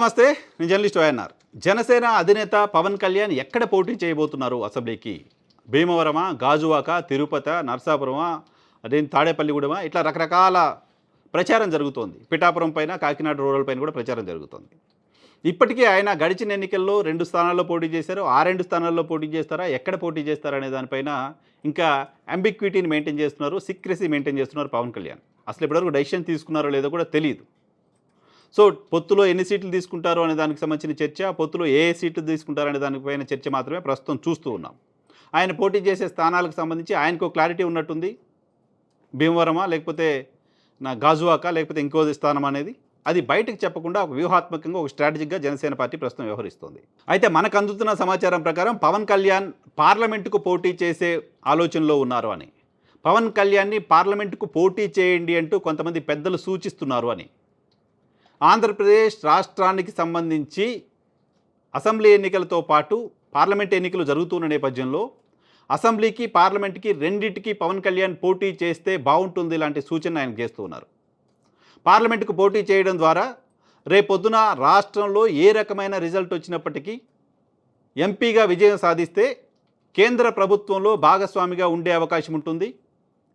నమస్తే నేను journalist YNR Janasena అధినేత పవన్ కళ్యాణ్ ఎక్కడ పోటీ చేయబోతున్నారు అసెంబ్లీకి? భీమవరమా గాజువాక తిరుపత నర్సాపురమా అదేం తాడేపల్లిగూడమా? ఇట్లా రకరకాల ప్రచారం జరుగుతోంది. పిఠాపురం పైన కాకినాడ రూరల్ పైన కూడా ప్రచారం జరుగుతోంది. ఇప్పటికే ఆయన గడిచిన ఎన్నికల్లో రెండు స్థానాల్లో పోటీ చేశారు. ఆ రెండు స్థానాల్లో పోటీ చేస్తారా? ఎక్కడ పోటీ చేస్తారా అనే దానిపైన ఇంకా అంబిక్విటీని మెయింటైన్ చేస్తున్నారు. సీక్రెసీ మెయింటైన్ చేస్తున్నారు పవన్ కళ్యాణ్. అసలు ఇప్పటివరకు డెసిషన్ తీసుకున్నారో లేదో కూడా తెలియదు సో పొత్తులో ఎన్ని సీట్లు తీసుకుంటారో అనే దానికి సంబంధించిన చర్చ పొత్తులో ఏ సీట్లు తీసుకుంటారో అనే దానిపైన చర్చ మాత్రమే ప్రస్తుతం చూస్తూ ఉన్నాం. ఆయన పోటీ చేసే స్థానాలకు సంబంధించి ఆయనకు క్లారిటీ ఉన్నట్టుంది. భీమవరమా లేకపోతే నా గాజువాక లేకపోతే ఇంకో స్థానం అనేది? అది బయటకు చెప్పకుండా ఒక వ్యూహాత్మకంగా ఒక స్ట్రాటజిక్గా జనసేన పార్టీ ప్రస్తుతం వ్యవహరిస్తోంది. అయితే మనకు అందుతున్న సమాచారం ప్రకారం పవన్ కళ్యాణ్ పార్లమెంటుకు పోటీ చేసే ఆలోచనలో ఉన్నారు అని. పవన్ కళ్యాణ్ని పార్లమెంటుకు పోటీ చేయండి అంటూ కొంతమంది పెద్దలు సూచిస్తున్నారు అని. ఆంధ్రప్రదేశ్ రాష్ట్రానికి సంబంధించి అసెంబ్లీ ఎన్నికలతో పాటు పార్లమెంట్ ఎన్నికలు జరుగుతున్న నేపథ్యంలో అసెంబ్లీకి పార్లమెంట్కి రెండింటికి పవన్ కళ్యాణ్ పోటీ చేస్తే బాగుంటుంది ఇలాంటి సూచన ఆయన చేస్తూ ఉన్నారు. పార్లమెంటుకు పోటీ చేయడం ద్వారా రేపొద్దున రాష్ట్రంలో ఏ రకమైన రిజల్ట్ వచ్చినప్పటికీ ఎంపీగా విజయం సాధిస్తే కేంద్ర ప్రభుత్వంలో భాగస్వామిగా ఉండే అవకాశం ఉంటుంది.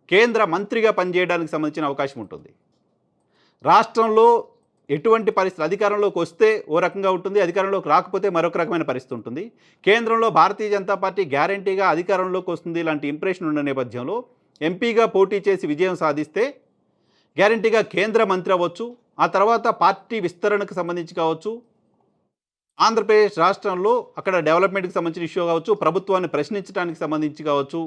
కేంద్ర మంత్రిగా పనిచేయడానికి సంబంధించిన అవకాశం ఉంటుంది. రాష్ట్రంలో ఎటువంటి పరిస్థితి అధికారంలోకి వస్తే ఓ రకంగా ఉంటుంది అధికారంలోకి రాకపోతే మరొక రకమైన పరిస్థితి ఉంటుంది. కేంద్రంలో భారతీయ జనతా పార్టీ గ్యారంటీగా అధికారంలోకి వస్తుంది ఇలాంటి ఇంప్రెషన్ ఉన్న నేపథ్యంలో ఎంపీగా పోటీ చేసి విజయం సాధిస్తే గ్యారంటీగా కేంద్ర మంత్రి అవ్వచ్చు ఆ తర్వాత పార్టీ విస్తరణకు సంబంధించి కావచ్చు ఆంధ్రప్రదేశ్ రాష్ట్రంలో అక్కడ డెవలప్మెంట్కి సంబంధించిన ఇష్యూ కావచ్చు ప్రభుత్వాన్ని ప్రశ్నించడానికి సంబంధించి కావచ్చు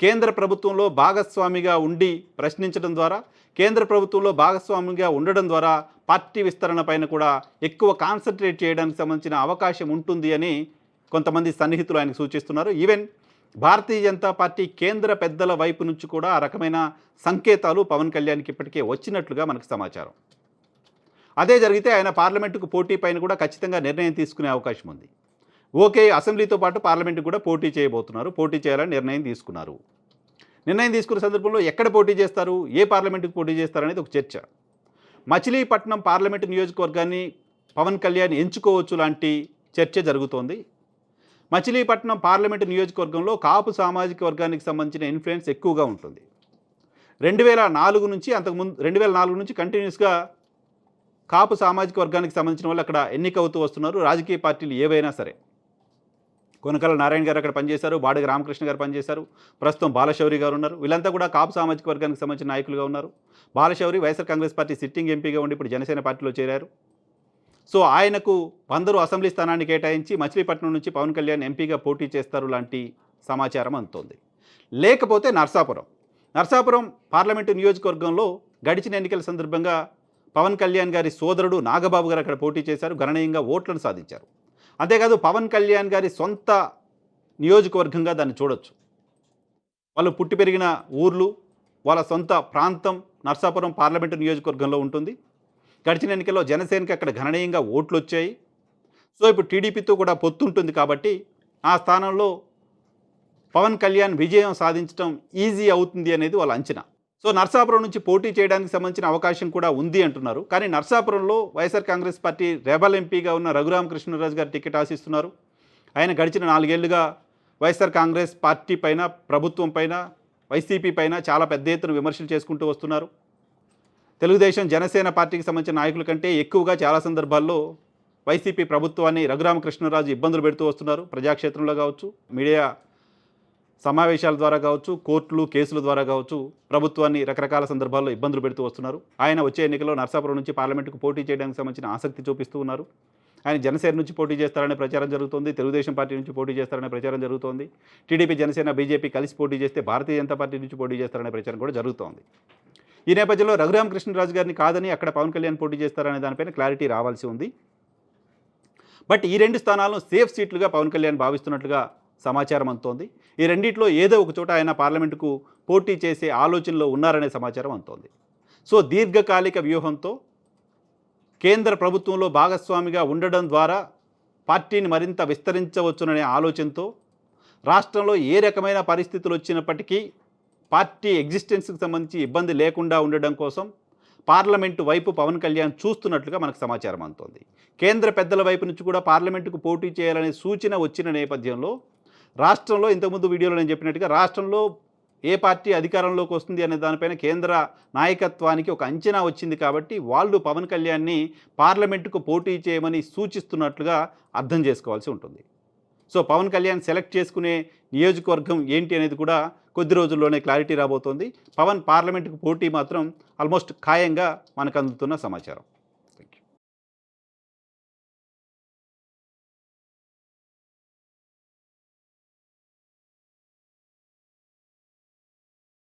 కేంద్ర ప్రభుత్వంలో భాగస్వామిగా ఉండి ప్రశ్నించడం ద్వారా కేంద్ర ప్రభుత్వంలో భాగస్వామిగా ఉండడం ద్వారా పార్టీ విస్తరణ పైన కూడా ఎక్కువ కాన్సన్ట్రేట్ చేయడానికి సంబంధించిన అవకాశం ఉంటుంది అని కొంతమంది సన్నిహితులు ఆయనకు సూచిస్తున్నారు. ఈవెన్ భారతీయ జనతా పార్టీ కేంద్ర పెద్దల వైపు నుంచి కూడా ఆ రకమైన సంకేతాలు పవన్ కళ్యాణ్కి ఇప్పటికే వచ్చినట్లుగా మనకు సమాచారం. అదే జరిగితే ఆయన పార్లమెంటుకు పోటీ పైన కూడా ఖచ్చితంగా నిర్ణయం తీసుకునే అవకాశం ఉంది. ఓకే అసెంబ్లీతో పాటు పార్లమెంటుకు కూడా పోటీ చేయబోతున్నారు. పోటీ చేయాలని నిర్ణయం తీసుకున్నారు. నిర్ణయం తీసుకున్న సందర్భంలో ఎక్కడ పోటీ చేస్తారు? ఏ పార్లమెంటుకు పోటీ చేస్తారు అనేది ఒక చర్చ. మచిలీపట్నం పార్లమెంటు నియోజకవర్గాన్ని పవన్ కళ్యాణ్ ఎంచుకోవచ్చు లాంటి చర్చ జరుగుతోంది. మచిలీపట్నం పార్లమెంటు నియోజకవర్గంలో కాపు సామాజిక వర్గానికి సంబంధించిన ఇన్ఫ్లుయెన్స్ ఎక్కువగా ఉంటుంది. రెండు వేల నాలుగు నుంచి అంతకుముందు రెండు వేల నాలుగు నుంచి కంటిన్యూస్గా కాపు సామాజిక వర్గానికి సంబంధించిన వాళ్ళు అక్కడ ఎన్నికవుతూ వస్తున్నారు. రాజకీయ పార్టీలు ఏవైనా సరే. కొనకల నారాయణ గారు అక్కడ పనిచేశారు. బాడగ రామకృష్ణ గారు పనిచేశారు. ప్రస్తుతం బాలశౌరి గారు ఉన్నారు. వీళ్ళంతా కూడా కాపు సామాజిక వర్గానికి సంబంధించిన నాయకులుగా ఉన్నారు. Balashowry YSR Congress party sitting ఎంపీగా ఉండి ఇప్పుడు జనసేన పార్టీలో చేరారు. సో ఆయనకు అందరూ అసెంబ్లీ స్థానాన్ని కేటాయించి మచిలీపట్నం నుంచి పవన్ కళ్యాణ్ ఎంపీగా పోటీ చేస్తారు లాంటి సమాచారం అందుతోంది. లేకపోతే నర్సాపురం. నర్సాపురం పార్లమెంటు నియోజకవర్గంలో గడిచిన ఎన్నికల సందర్భంగా పవన్ కళ్యాణ్ గారి సోదరుడు నాగబాబు గారు అక్కడ పోటీ చేశారు గణనీయంగా ఓట్లను సాధించారు. అంతేకాదు పవన్ కళ్యాణ్ గారి సొంత నియోజకవర్గంగా దాన్ని చూడొచ్చు. వాళ్ళు పుట్టి పెరిగిన ఊర్లు వాళ్ళ సొంత ప్రాంతం నర్సాపురం పార్లమెంటు నియోజకవర్గంలో ఉంటుంది. గడిచిన ఎన్నికల్లో జనసేనకి అక్కడ గణనీయంగా ఓట్లు వచ్చాయి సో ఇప్పుడు టీడీపీతో కూడా పొత్తుంటుంది కాబట్టి ఆ స్థానంలో పవన్ కళ్యాణ్ విజయం సాధించడం ఈజీ అవుతుంది అనేది వాళ్ళ అంచనా. సో నర్సాపురం నుంచి పోటీ చేయడానికి సంబంధించిన అవకాశం కూడా ఉంది అంటున్నారు. కానీ నర్సాపురంలో వైఎస్ఆర్ కాంగ్రెస్ పార్టీ రెబల్ ఎంపీగా ఉన్న రఘురామ కృష్ణరాజు గారు టికెట్ ఆశిస్తున్నారు. ఆయన గడిచిన నాలుగేళ్ళుగా వైఎస్ఆర్ కాంగ్రెస్ పార్టీ పైన ప్రభుత్వం పైన వైసీపీ పైన చాలా పెద్ద ఎత్తున విమర్శలు చేసుకుంటూ వస్తున్నారు. తెలుగుదేశం జనసేన పార్టీకి సంబంధించిన నాయకుల కంటే ఎక్కువగా చాలా సందర్భాల్లో వైసీపీ ప్రభుత్వాన్ని రఘురామకృష్ణరాజు ఇబ్బందులు పెడుతూ వస్తున్నారు. ప్రజాక్షేత్రంలో కావచ్చు మీడియా సమావేశాల ద్వారా కావచ్చు కోర్టులు కేసుల ద్వారా కావచ్చు ప్రభుత్వాన్ని రకరకాల సందర్భాల్లో ఇబ్బందులు పెడుతూ వస్తున్నారు. ఆయన వచ్చే ఎన్నికల్లో నర్సాపురం నుంచి పార్లమెంటుకు పోటీ చేయడానికి సంబంధించిన ఆసక్తి చూపిస్తూ ఉన్నారు. ఆయన జనసేన నుంచి పోటీ చేస్తారనే ప్రచారం జరుగుతోంది. తెలుగుదేశం పార్టీ నుంచి పోటీ చేస్తారనే ప్రచారం జరుగుతోంది. టీడీపీ జనసేన బీజేపీ కలిసి పోటీ చేస్తే భారతీయ జనతా పార్టీ నుంచి పోటీ చేస్తారనే ప్రచారం కూడా జరుగుతోంది. ఈ నేపథ్యంలో రఘురామ కృష్ణరాజు గారిని కాదని అక్కడ పవన్ కళ్యాణ్ పోటీ చేస్తారనే దానిపైన క్లారిటీ రావాల్సి ఉంది. బట్ ఈ రెండు స్థానాలను సేఫ్ సీట్లుగా పవన్ కళ్యాణ్ భావిస్తున్నట్లుగా సమాచారం అందుతోంది. ఈ రెండిట్లో ఏదో ఒక చోట ఆయన పార్లమెంటుకు పోటీ చేసే ఆలోచనలో ఉన్నారనే సమాచారం అందుతోంది. సో దీర్ఘకాలిక వ్యూహంతో కేంద్ర ప్రభుత్వంలో భాగస్వామిగా ఉండడం ద్వారా పార్టీని మరింత విస్తరించవచ్చుననే ఆలోచనతో రాష్ట్రంలో ఏ రకమైన పరిస్థితులు వచ్చినప్పటికీ పార్టీ ఎగ్జిస్టెన్స్కి సంబంధించి ఇబ్బంది లేకుండా ఉండడం కోసం పార్లమెంటు వైపు పవన్ కళ్యాణ్ చూస్తున్నట్లుగా మనకు సమాచారం అందుతోంది. కేంద్ర పెద్దల వైపు నుంచి కూడా పార్లమెంటుకు పోటీ చేయాలనే సూచన వచ్చిన నేపథ్యంలో రాష్ట్రంలో ఇంతకుముందు వీడియోలో నేను చెప్పినట్టుగా రాష్ట్రంలో ఏ పార్టీ అధికారంలోకి వస్తుంది అనే దానిపైన కేంద్ర నాయకత్వానికి ఒక అంచనా వచ్చింది కాబట్టి వాళ్ళు పవన్ కళ్యాణ్ని పార్లమెంటుకు పోటీ చేయమని సూచిస్తున్నట్లుగా అర్థం చేసుకోవాల్సి ఉంటుంది. సో పవన్ కళ్యాణ్ సెలెక్ట్ చేసుకునే నియోజకవర్గం ఏంటి అనేది కూడా కొద్ది రోజుల్లోనే క్లారిటీ రాబోతోంది. పవన్ పార్లమెంటుకు పోటీ మాత్రం ఆల్మోస్ట్ ఖాయంగా మనకు అందుతున్న సమాచారం.